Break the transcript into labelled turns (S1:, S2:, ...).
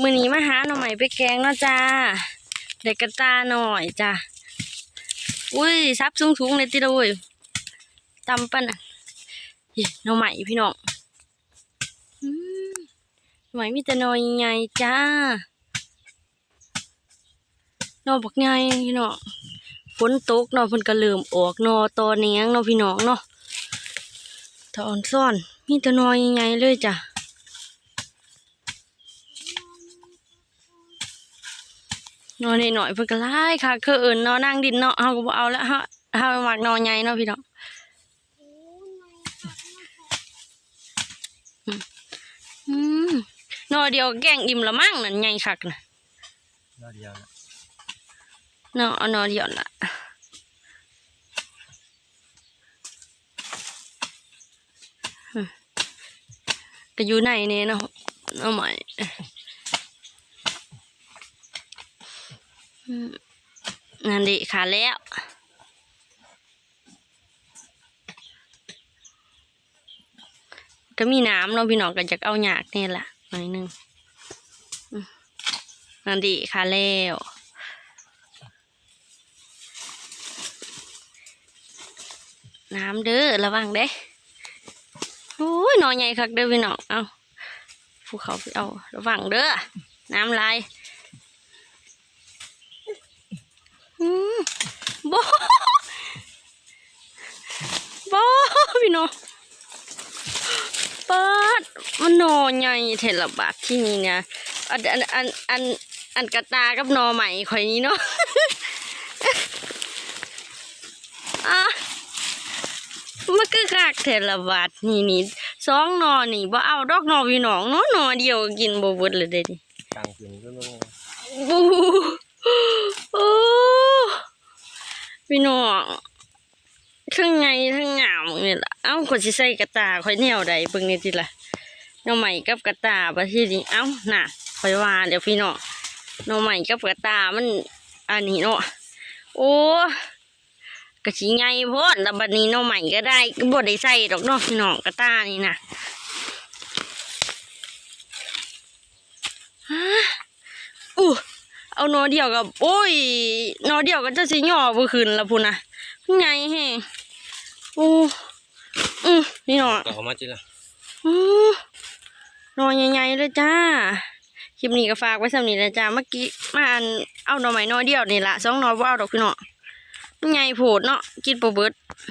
S1: มือนี้มาหาหน่อใหม่ไปแกงเนาะจ้าเด็กกระตาหน่อยจ้าอุ้ยซับสูงสูงๆเลยติละเว้ยตำปันอะหน่อใหม่พี่น้องอืมหน่อใหม่มีแต่หน่อยใหญ่จ้าหน่อบักใหญ่พี่น้องฝนตกเนาะเพิ่นก็เริ่มออกหน่อตอแหนงเนาะพี่น้องเนาะตอนซ่อนมีแต่หน่อยใหญ่เลยจ้ะ นอนหน่อยเพิ่นก็ไล่ค่ะ คืออิญนนอนนั่งดินเนาะเฮาก็บ่เอาและเฮาเฮามักนอนใหญ่เนาะพี่น้องอืมนอนเดียวแกงอิ่มละมั่งนั่นใหญ่คักนะ
S2: รอเดียวนะ
S1: นาะเอานอนเดียวละก็อยู่ในนี่เนาะเอาใหม่อืม นั่นดิขาแล้ว ก็มีน้ำเนาพี่น้องก็จะเอาหยากนี่แหละหน่อยหนึงนั่นดิค่ะแล้วน้ำเด้อระวังเด้โอ้ยหนอใหญ่คักเด้อพี่น้องเอาภูเขาไปเอาระวังเด้อน้ำลายอืมโบโบพี่น้องปาดมันหนอใหญ่เทละบาทที่นี่เนี่ยอันอันอันอันอันกระตากับหนอใหม่ข่อยนี้เนาะอะมันคือคักเทละบาทนี่นี่สองหนอนี่บ่เอาดอกหนอพี่น้องเนาะหนอเดียวก็กินบ่เบิดเลยเด้นี่
S2: กลางคืนก็ต้อง
S1: บูโอ้ พี่น้องทั้งไงทั้งหงามนี่ล่ะเอ้าคนสิใส่กระตาข่อยแนวใดเบิ่งนี่ติล่ะน่อใหม่กับกระตาบัดทีนี้เอ้าน่ะข่อยว่าเดี๋ยวพี่น้องน่อใหม่กับกระตามันอันนี้เนาะโอ้กระสิใหญ่โพดแล้วบัดนี้น่อใหม่ก็ได้ก็บ่ได้ใส่ดอกเนาะพี่น้องกระตานี่น่ะฮะ หนอเดียวกับโอ้ยหนอเดียวก็จะสิย่อบ่ขึ้นละพุ่นนะไงแฮงโอ้อือนี่หนอ
S2: ก็เอามาจิละ
S1: อือหนอใหญ่ๆเลยจ้าคลิปนี้ก็ฝากไว้สำนี้นะจ้าเมื่อกี้มาอันเอาหน่อไม้หนอเดียวนี่ละสองหนอบ่เอาดอกพี่น้องมันใหญ่โพดเนาะกินบ่เบิด